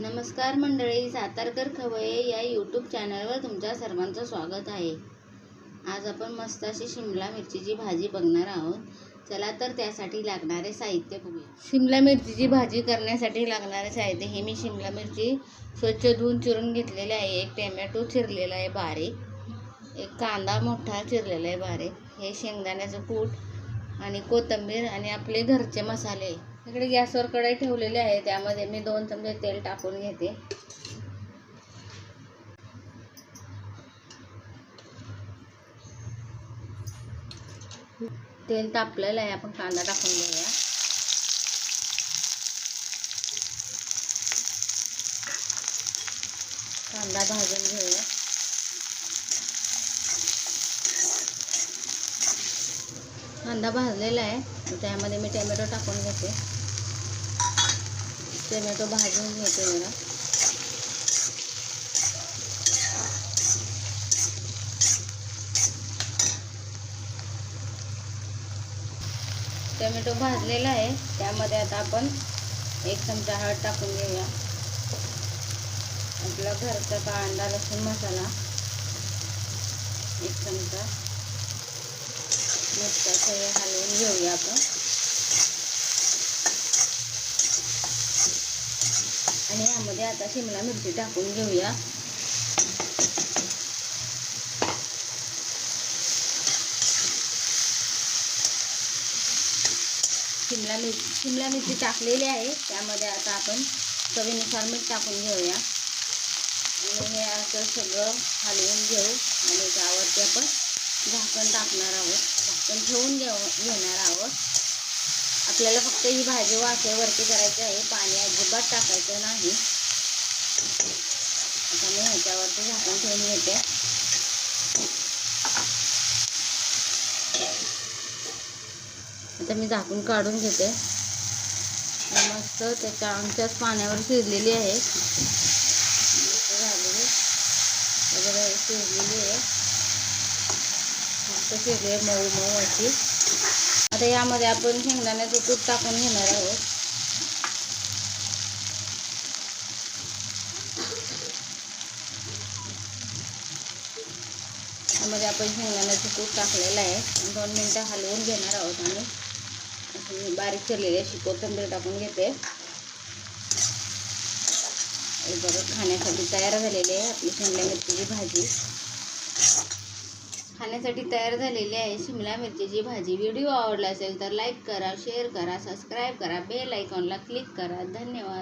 नमस्कार मंडळी सातारकर खवये या यूट्यूब चॅनलवर तुमच्या सर्वांचं स्वागत आहे. आज आपण मस्त अशी शिमला मिरचीची भाजी बघणार आहोत. चला तर त्यासाठी लागणारे साहित्य बघूया. शिमला मिरचीची भाजी करण्यासाठी लागणारे साहित्य हे मी शिमला मिरची स्वच्छ धुवून चिरून घेतलेले आहे. एक टेमॅटो चिरलेला आहे बारीक. एक कांदा मोठा चिरलेला आहे बारीक. हे शेंगदाण्याचं कूट आणि कोथिंबीर आणि आपले घरचे मसाले. इकडे गॅसवर कढई ठेवलेली आहे त्यामध्ये मी दोन चमचे तेल टाकून घेते. तेल तापलेलं आहे आपण कांदा टाकून घेऊया. कांदा भाजून घेऊया. कांदा भाजलेला आहे त्यामध्ये मी टोमॅटो टाकून घेते. टोमॅटो भाजून घेते जरा. टोमॅटो भाजलेला आहे. त्यामध्ये आता आपण एक चमचा हळद टाकून घेऊया. आपला घरचा कांदा लसूण मसाला. एक चमचा. मस्त सोया हे हलवून घेऊया आपण आणि यामध्ये आता शिमला मिरची टाकून घेऊया. शिमला मिरची शिमला मिरची टाकलेली आहे. त्यामध्ये आता आपण चवीनुसार मीठ टाकून घेऊया. आणि हे असं सगळं हलवून घेऊ. आणि त्यावरती आपण झाकण टाकणार आहोत. झाकण ठेवून घेऊ घेणार आहोत. आपल्याला फक्त ही भाजी वाफेवरती करायची आहे. पाणी अजिबात टाकायचं नाही. आता मी ह्याच्यावरती झाकून ठेवून घेते. आता मी झाकून काढून घेते. मस्त त्याच्या आमच्याच पाण्यावर शिजलेली आहे. झालेली. वगैरे शिजलेली आहे. मस्त शिजले मऊ मऊ अशी. आता यामध्ये आपण शेंगदाण्याचं तूप टाकून घेणार आहोत. यामध्ये आपण शेंगदाण्याचं तूप टाकलेलं आहे. दोन मिनटं हलवून घेणार आहोत आणि बारीक चिरलेली अशी कोथिंबीर टाकून घेते. बघा, खाण्यासाठी तयार झालेली आहे आपली शिमला मिरचीची भाजी. खाण्यासाठी तयार झालेली आहे शिमला मिरचीची भाजी. व्हिडिओ आवडला असेल तर लाईक करा शेअर करा सबस्क्राईब करा बेल आयकॉनला क्लिक करा. धन्यवाद.